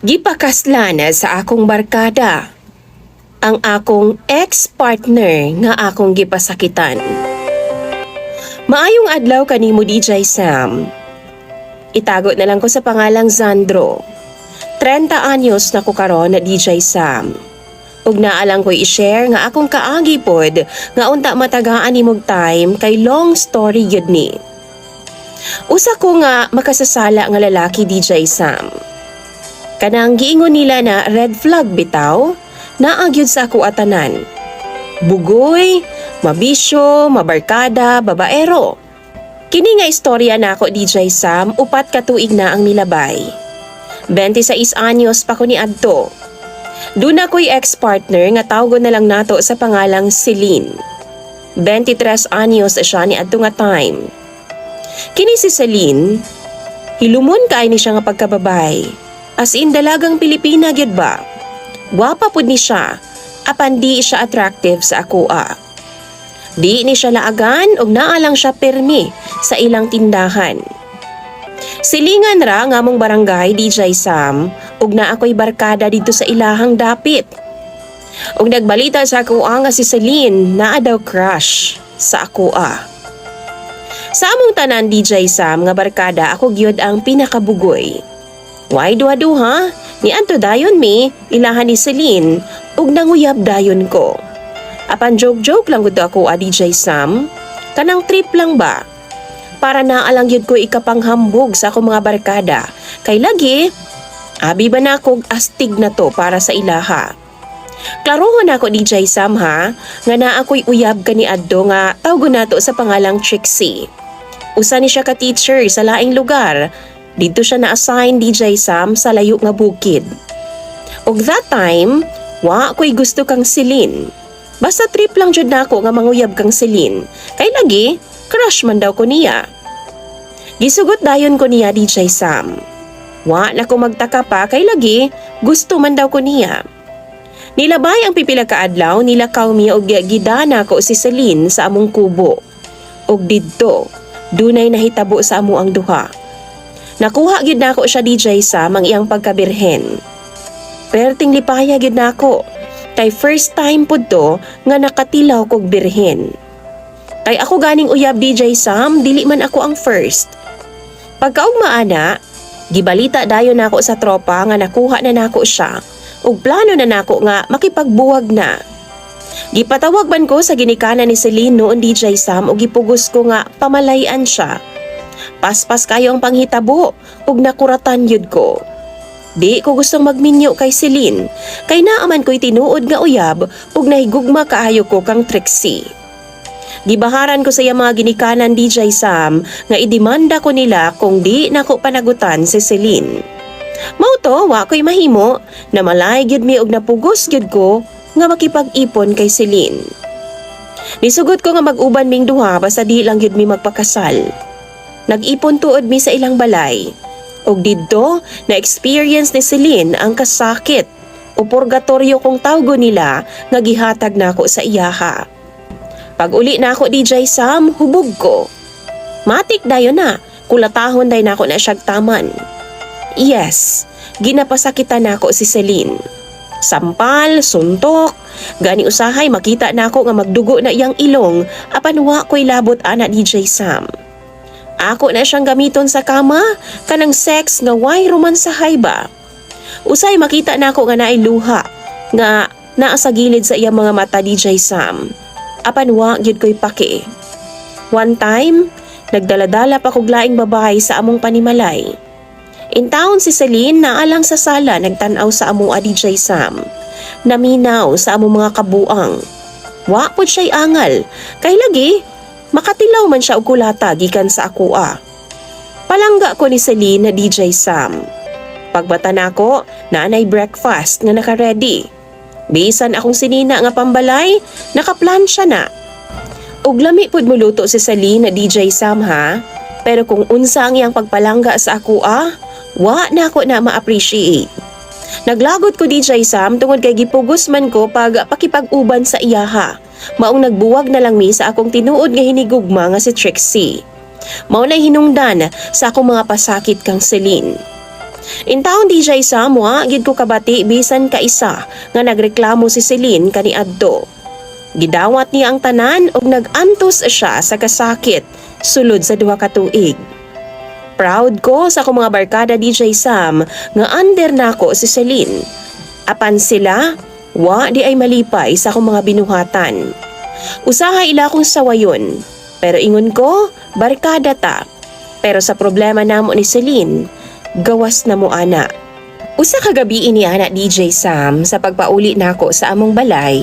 Gipakaslan sa akong barkada ang akong ex-partner nga akong gipasakitan. Maayong adlaw kanimo DJ Sam. Itago na lang ko sa pangalang Zandro. 30 anyos na ko karon na DJ Sam. Ug naalang ko i-share nga akong kaagi pod nga unta matagaan nimog time kay long story yun ni. Usa ko nga makasasala nga lalaki DJ Sam. Kanang giingon nila na red flag bitaw, naagyod sa ako atanan. Bugoy, mabisyo, mabarkada, babaero. Kini nga istorya na ako DJ Sam, upat ka tuig na ang nilabay. 26 anyos pa ko ni Adto. Doon ako'y ex-partner nga tawgon na lang nato sa pangalang Celine. 23 anyos siya ni Adto nga time. Kini si Celine, hilumon kay ni siya nga pagkababay. As in dalagang Pilipina gyud ba? Gwapa pud ni siya, apan di siya attractive sa akoa. Di ni siya laagan og naa lang siya permi sa ilang tindahan. Silingan ra nga mong barangay DJ Sam ug na ako'y barkada dito sa ilahang dapit. Ug nagbalita sa akoa nga si Celine naa daw crush sa akoa. Sa among tanan DJ Sam nga barkada ako gyud ang pinakabugoy. Why duha-duha? Ni Anto dayon mi, ilahan ni Celine, ug nanguyab dayon ko. Apan joke-joke lang gud ako a DJ Sam. Kanang trip lang ba? Para naalang yun ko ikapanghambog sa akong mga barkada. Kay lagi, abi ba na kog astig na to para sa ilaha. Klarohon ako DJ Sam ha, nga na ako'y uyab ka ni Addo nga tawgo nato sa pangalang Trixie. Usa ni siya ka teacher sa laing lugar. Dito siya na-assign DJ Sam sa layo nga bukid. Og that time, wa ko'y gusto kang silin. Basta trip lang jud nako nga manguyab kang silin. Kay lagi, crush man daw ko niya. Gisugot dayon ko niya DJ Sam. Wa na ko magtaka pa kay lagi, gusto man daw ko niya. Nilabay ang pipila ka adlaw nilakaw mi og gidana ko si Celine sa among kubo. Og didto, dunay nahitabo sa amo ang duha. Nakuha gid nako siya DJ Sam ang iyang pagkabirhen. Perting lipaya gid nako. Kay first time pud to nga nakatilaw kog birhen. Kay ako ganing uyab DJ Sam, dili man ako ang first. Pagkaugma ana, gibalita dayon nako sa tropa nga nakuha na nako siya ug plano na nako nga makipagbuwag na. Gipatawag man ko sa ginikanan ni Celine noon DJ Sam ug gipugos ko nga pamalayan siya. Paspas kayo ang panghitabo ug nakuratan yud ko. Di ko gustong magminyo kay Celine, kay naaman ko'y tinuod nga uyab ug nahigugma kaayo ko kang Trixie. Gibaharan ko sa iya mga ginikanan DJ Sam nga idemanda ko nila kung di nako panagutan si Celine. Mao to, wa ko'y mahimo na malay gyud mi og napugos gyud ko nga makipag-ipon kay Celine. Nisugot ko nga mag-uban ming duha basta di lang gyud mi magpakasal. Nag-ipon tuod mi sa ilang balay. Og didto, na-experience ni Celine ang kasakit o purgatorio kung tawgo nila nga gihatag nako sa iyaha. Pag uli na ako DJ Sam, hubog ko. Matik dayon na, kulatahon day na ako na siyag taman. Yes, ginapasakitan nako si Celine. Sampal, suntok, gani usahay makita nako nga magdugo na iyang ilong apan wa ko'y labot ana DJ Sam. Ako na siyang gamiton sa kama, kanang sex nga way romansahay ba. Usay makita nako nga naay luha, nga naa sa gilid sa iyang mga mata DJ Sam. Apan wa gyud ko'y paki. One time, nagdaladala pa kog laing babae sa among panimalay. In town si Celine naalang sa sala nagtanaw sa amo a DJ Sam. Naminaw sa among mga kabuang. Wa pud siya'y angal, kay lagi makatilaw man siya og kulata gikan sa akoa. Palangga ko ni Celine na DJ Sam. Pagbata nako, naanay breakfast nga naka-ready. Bisan akong sinina nga pambalay, nakaplan siya na. Ug lami pud muluto si Celine na DJ Sam ha. Pero kung unsa ang iyang pagpalangga sa akoa, wa na ako na ma-appreciate. Naglagot ko DJ Sam tungod kay gipugos man ko pag pakipag-uban sa iyaha. Maong nagbuwag na lang mi sa akong tinuod nga hinigugma nga si Trixie. Mao na hinungdan sa akong mga pasakit kang Celine. In taon DJ Sam, wa, gid ko kabati bisan ka isa nga nagreklamo si Celine kani adto. Gidawat niya ang tanan og nagantos siya sa kasakit sulod sa duha ka tuig. Proud ko sa akong mga barkada DJ Sam nga under nako si Celine. Apan sila, wa di ay malipay sa akong mga binuhatan. Usaha ila akong sawayon, pero ingon ko, barkada ta. Pero sa problema namo ni Celine, gawas na mo ana. Usa ka gabi ini ana DJ Sam sa pagpauli nako sa among balay.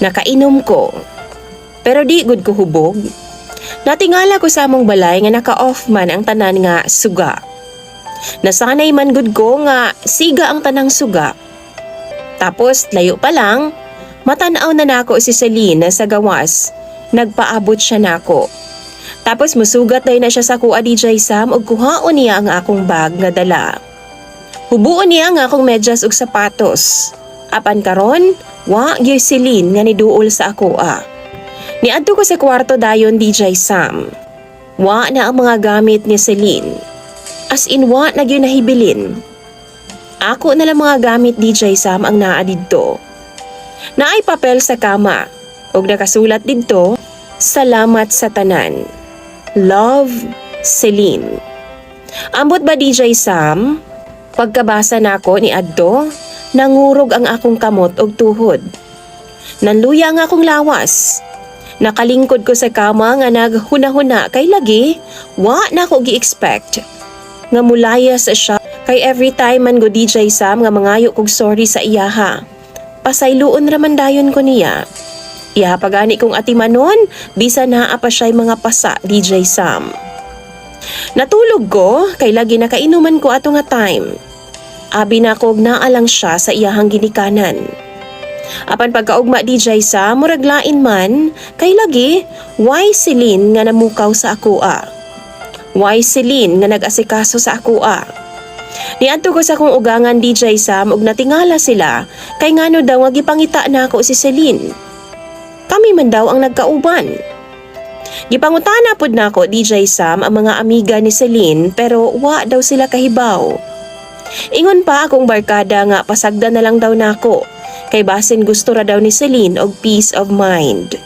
Nakainom ko. Pero di gud ko hubog. Natingala ko sa among balay nga naka-off man ang tanan nga suga. Nasanay man gud ko nga siga ang tanang suga. Tapos layo pa lang, matanaw na nako si Celine sa gawas. Nagpaabot siya nako. Tapos musugat day na siya sa kuha DJ Sam ug kuhaon niya ang akong bag nga dala. Hubuon niya ang akong medyas ug sapatos. Apan karon, wa gyud silin nga niduol sa ako ah. Niadto ko sa kwarto dayon DJ Sam. Wa na ang mga gamit ni Celine. As in wa na gyud nahibilin. Ako na lang mga gamit DJ Sam ang naa didto. Naay papel sa kama ug nakasulat didto, Salamat sa tanan. Love, Celine. Ambot ba DJ Sam? Pagkabasa nako ni Adto, nangurog ang akong kamot og tuhod. Nanluya ang akong lawas. Nakalingkod ko sa kama nga naghuna-huna kay lagi, wa na ko gi-expect. Nga mulayas siya kay every time man go DJ Sam nga mangayo kog sorry sa iyaha. Pasayloon raman dayon ko niya. Iha pagani kong atimanon, bisan naa pa siya'y mga pasa DJ Sam. Natulog ko, kay lagi nakainuman ko ato nga time. Abi na kog naalang siya sa iyahang ginikanan. Apan pagkaugma DJ sa muraglain man, kay lagi, why Celine nga namukaw sa ako ah. Why Celine nga nag-asikaso sa ako ah. Niadto ko sa kong ugangan DJ Sam ug natingala sila kay ngano daw nga gipangita na ako si Celine. Kami man daw ang nagkauban. Gipangutana pod nako DJ Sam ang mga amiga ni Celine pero wa daw sila kahibaw. Ingon pa akong barkada nga pasagda na lang daw nako kay basin gusto ra daw ni Celine og peace of mind.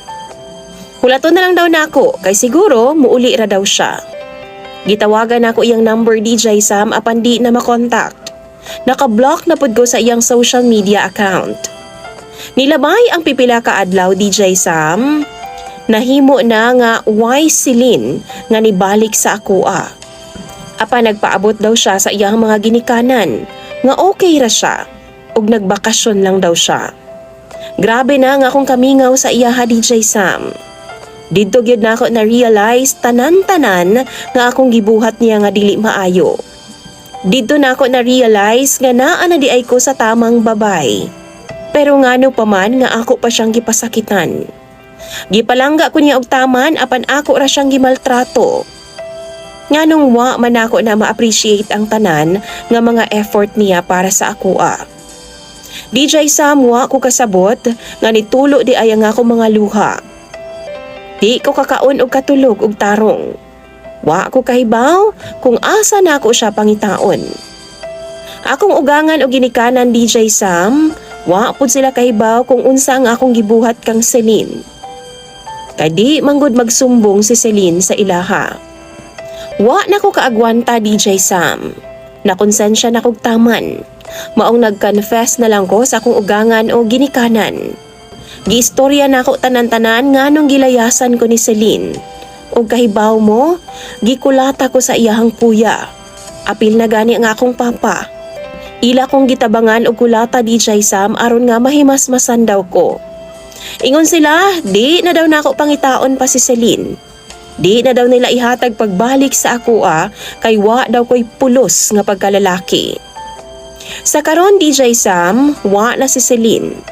Hulato na lang daw nako kay siguro muuli ra daw siya. Gitawagan ako iyang number DJ Sam apan di na makontak. Naka-block na pud ko sa iyang social media account. Nilabay ang pipila ka adlaw DJ Sam. Nahimo na nga why Celine nga nibalik sa ako ah. Apa nagpaabot daw siya sa iyang mga ginikanan nga okay ra siya ug nagbakasyon lang daw siya. Grabe na nga akong kamingaw sa iyaha DJ Sam. Didto gyud na ako na realize tanan-tanan nga akong gibuhat niya nga dili maayo. Didto na ako na realize nga naa na di ay ko sa tamang babay. Pero ngano pa man nga ako pa siyang gipasakitan. Gipalangga ko niya og taman apan ako ra siyang gimaltrato. Nganong wa man ako na ma-appreciate ang tanan nga mga effort niya para sa ako ah. DJ Sam wa ko kasabot nga nitulo di ay ang ako mga luha. Di ko kakaon og katulog og tarong. Wa ko kahibaw kung asa na ako siya pangitaon. Akong ugangan og ginikanan DJ Sam, wa pud sila kahibaw kung unsa ang akong gibuhat kang Celine. Kadi manggod magsumbong si Celine sa ilaha. Wa na ko kaagwanta DJ Sam. Nakonsensya na kog taman. Maong nag-confess na lang ko sa akong ugangan o ginikanan. Giistorya na ako tanan-tanan nga nung gilayasan ko ni Celine. O kahibaw mo, gikulata ko sa iyahang puya. Apil na gani ang akong papa. Ila kong gitabangan og kulata DJ Sam aron nga mahimasmasan daw ko. Ingon sila, di na daw nako pangitaon pa si Celine. Di na daw nila ihatag pagbalik sa ako ah, kay wa daw ko'y pulos nga pagkalalaki. Sa karon DJ Sam, wa na si Celine.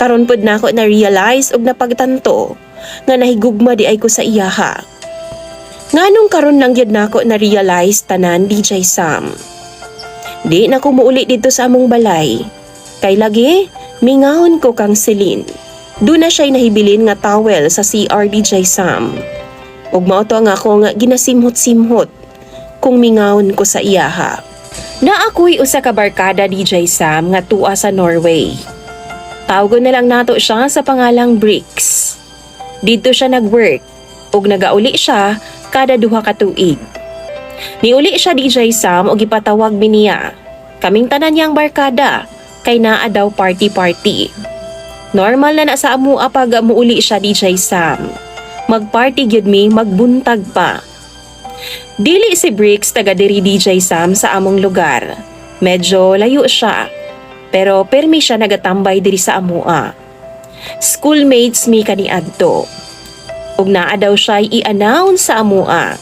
Karon pud na ako na-realize og napagtanto nga nahigugma di ay ko sa iyaha. Nganong karon lang gyud nako na-realize tanan DJ Sam. Di na ko muuli dito sa among balay. Kay lagi, mingahon ko kang Celine. Doon na siya'y nahibilin nga towel sa CR DJ Sam. Ug mao to nga ako nga ginasimhot-simhot kung mingawon ko sa iyaha. Na ako'y usa ka barkada DJ Sam nga tuwa sa Norway. Tawgon na lang nato siya sa pangalang Bricks. Dito siya nag-work ug nagauli siya kada duha ka tuig. Niuli siya DJ Sam og ipatawag mi niya. Kaming tanan niyang barkada kay naa daw party-party. Normal na na sa amua pag muuli siya DJ Sam. Magparty gyud mi magbuntag pa. Dili si Bricks taga diri DJ Sam sa among lugar. Medyo layo siya. Pero permi siya nagatambay diri sa amua. Schoolmates mi kaniadto. Ug naa daw siya i-announce sa amua.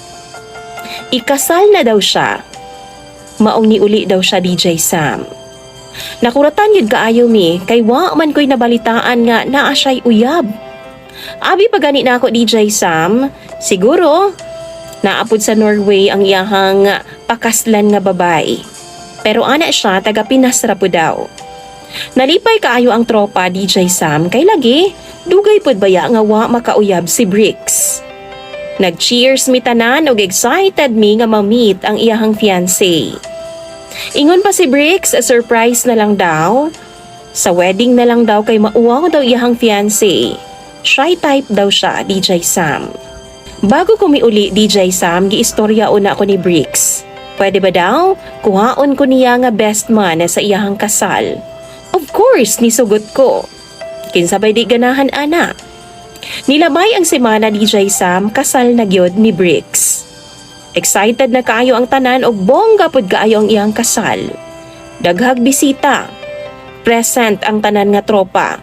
Ikasal na daw siya. Maong niuli daw siya DJ Sam. Nakuratan yun kaayo mi, kay wa man ko'y nabalitaan nga naa siya'y uyab. Abi pa gani na ako DJ Sam, siguro, naapod sa Norway ang iyahang pakaslan nga babay. Pero ana siya, taga Pinas ra po daw. Nalipay kaayo ang tropa DJ Sam, kay lagi, dugay pod baya nga wa makauyab si Bricks. Nag-cheers mi tanan og excited mi nga ma-meet ang iyahang fiancé. Ingon pa si Bricks, surprise na lang daw. Sa wedding na lang daw kay mauwaw daw iyahang fiancé. Shy type daw siya, DJ Sam. Bago kumiuli DJ Sam, giistorya una ko ni Bricks. Pwede ba daw? Kuhaon ko niya nga best man sa iyahang kasal. Of course, nisugot ko. Kinsabay di ganahan ana. Nilabay ang semana DJ Sam, kasal na gyud ni Bricks. Excited na kaayo ang tanan og bongga pud kaayo ang iyang kasal. Daghag bisita. Present ang tanan nga tropa.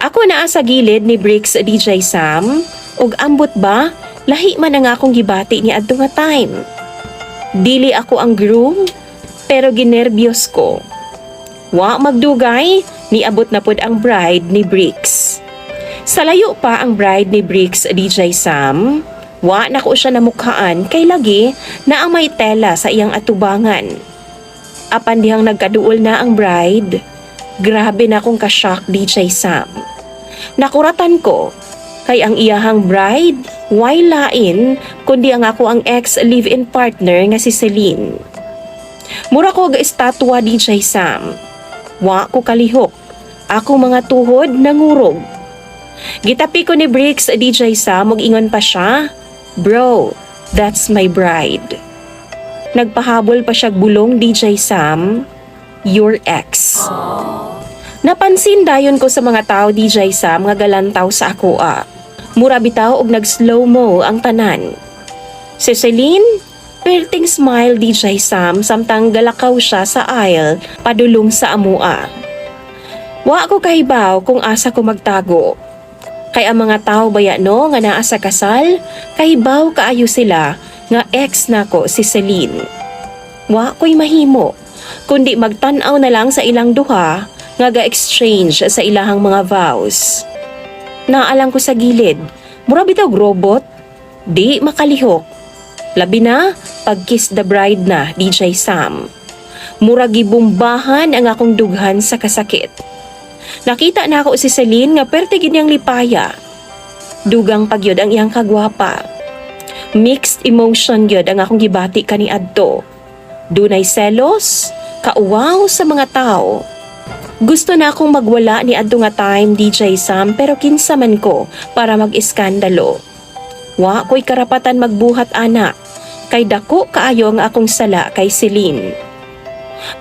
Ako naa sa gilid ni Bricks DJ Sam ug ambot ba lahi man ang akong gibati ni adto time. Dili ako ang groom pero ginerbyos ko. Wa magdugay niabot na pud ang bride ni Bricks. Sa layo pa ang bride ni Bricks DJ Sam, wa na ko siya namukhaan kay lagi na ang may tela sa iyang atubangan. Apan dihang nagkaduol na ang bride, grabe na akong kashock DJ Sam. Nakuratan ko kay ang iyahang bride, why lain kundi ang ako ang ex live-in partner nga si Celine. Mura ko ga estatwa DJ Sam. Wa ko kalihok. Ako mga tuhod nangurog. Gitapi ko ni Bricks DJ Sam ug ingon pa siya, Bro, that's my bride. Nagpahabol pa siya bulong DJ Sam, your ex. Napansin dayon ko sa mga tao DJ Sam nga galantaw sa ako ah. Mura bitaw og nag-slow mo ang tanan. Si Celine, perting smile DJ Sam samtang galakaw siya sa aisle padulong sa amua. Wa ko kahibaw kung asa ko magtago. Kay ang mga tao baya no nga naa sa kasal, kahibaw kaayo sila nga ex nako si Celine. Wa ko'y mahimo, kundi magtanaw na lang sa ilang duha nga ga-exchange sa ilahang mga vows. Naalang ko sa gilid, mura bitaw robot, di makalihok. Labi na, pag-kiss the bride na, DJ Sam. Mura gibumbahan ang akong dughan sa kasakit. Nakita na ako si Celine nga pertigin niyang lipaya. Dugang pagyod ang iyang kagwapa. Mixed emotion gyud ang akong gibati kani adto. Dunay selos, kauwaw sa mga tao. Gusto na akong magwala ni adto nga time DJ Sam pero kinsa man ko para mag-iskandalo. Wa ko'y karapatan magbuhat anak kay dako kaayo ang akong sala kay Celine.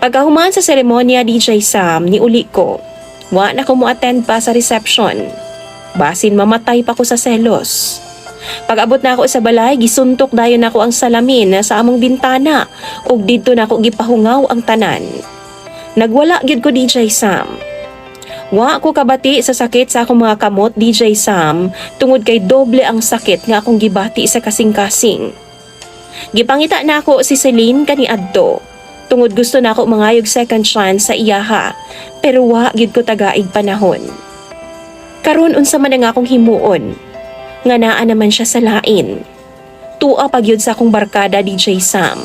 Pagkahuman sa seremonya DJ Sam ni uli ko, wa na ko mo attend pa sa reception. Basin mamatay pa ko sa selos. Pag-abot na ako sa balay, gisuntok dayon ako ang salamin sa among bintana ug didto na ako gipahungaw ang tanan. Nagwala gyud ko DJ Sam. Wa ko kabati sa sakit sa akong mga kamot DJ Sam tungod kay doble ang sakit nga akong gibati sa kasing-kasing. Gipangita na ako si Celine kani adto. Tungod gusto na ako mangayog second chance sa iyaha, pero wa gyud ko tagaig panahon. Karon unsa man ang akong himuon, nga naa naman siya sa lain. Tua pag yun sa akong barkada DJ Sam.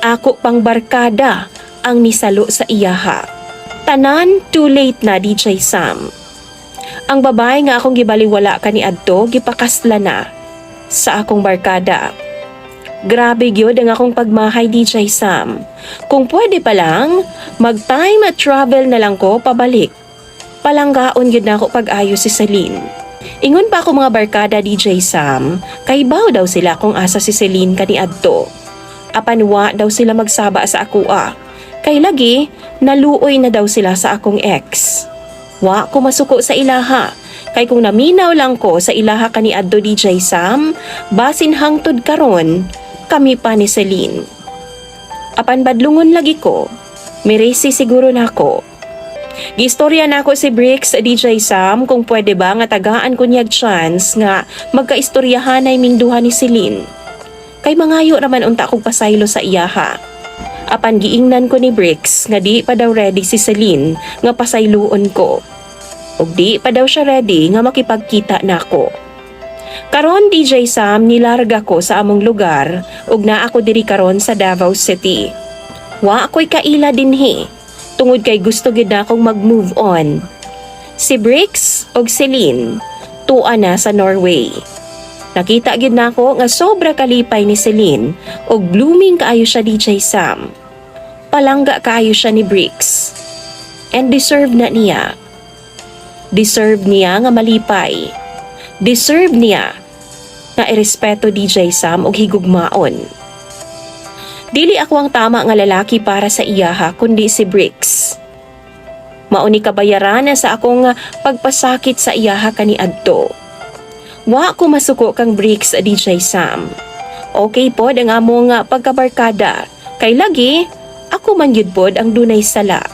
Ako pang barkada ang nisalo sa iyaha. Tanan, too late na DJ Sam. Ang babae nga akong gibaliwala kani adto gipakasla na sa akong barkada. Grabe gyud ang akong pagmahay DJ Sam. Kung pwede pa lang, mag-time at travel na lang ko pabalik. Palanggaon gyud na ako pag-ayo si Celine. Ingon pa ako mga barkada DJ Sam, kay baw daw sila kung asa si Celine kani adto. Apan wa daw sila magsaba sa akua. Kay lagi, naluoy na daw sila sa akong ex. Wa ko masuko sa ilaha. Kay kung naminaw lang ko sa ilaha kani adto DJ Sam, basin hangtod karon, kami pa ni Celine. Apan badlungon lagi ko, mirisi siguro na ako. Gistorya na ako si Bricks DJ Sam kung pwede ba nga tagaan ko niyag chance nga magkaistoryahan ay mingduha ni Celine. Kay mangayo naman unta kong pasaylo sa iyaha. Apan giingnan ko ni Bricks nga di pa daw ready si Celine nga pasayloon ko. Ug di pa daw siya ready nga makipagkita nako. Karon DJ Sam nilarga ko sa among lugar ug naa ako diri karon sa Davao City. Wa ako'y kaila dinhi tungod kay gusto gid na akong mag-move on. Si Bricks ug Celine tuwa na sa Norway. Nakita gid na ako nga sobra kalipay ni Celine ug blooming kaayo siya DJ Sam. Palangga kaayo siya ni Bricks. And deserve na niya. Deserve niya nga malipay. Deserve niya nga irespeto DJ Sam og higugmaon. Dili ako ang tama nga lalaki para sa iyaha kundi si Bricks. Mauni kabayaran sa akong pagpasakit sa iyaha kani adto. Wa ko masuko kang Bricks DJ Sam. Okay pod ang among pagkabarkada. Kay lagi, ako man gyud pod ang dunay sala.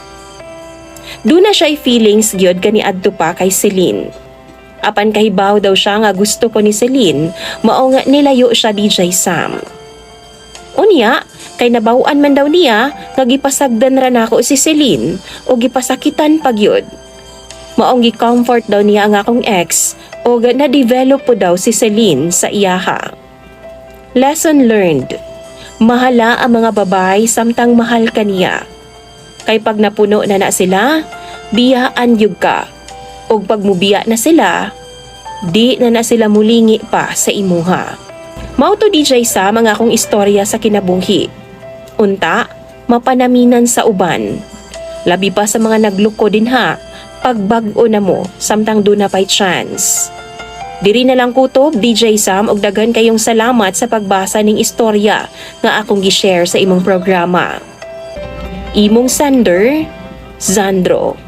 Duna siya'y feelings gyud kani adto pa kay Celine. Apan kahibaw daw siya nga gusto ko ni Celine, mao nga nilayo siya DJ Sam. Unya, kay nabawan man daw niya nga gipasagdan ra nako si Celine o gipasakitan pagyud. Maong gi-comfort daw niya ang akong ex o na-develop po daw si Celine sa iyaha. Lesson learned. Mahala ang mga babay samtang mahal ka niya. Kay pag napuno na na sila, biyaan yug ka. O pag mubiya na sila, di na na sila mulingi pa sa imuha. Mao to DJ sa mga akong istorya sa kinabuhi. Unta, mapanaminan sa uban. Labi pa sa mga nagluko din ha, pagbag-o na mo, samtang do na pa'y chance. Diri na lang kutob, DJ Sam, og daghan kayong salamat sa pagbasa ning istorya nga akong gi-share sa imong programa. Imong sender, Zandro.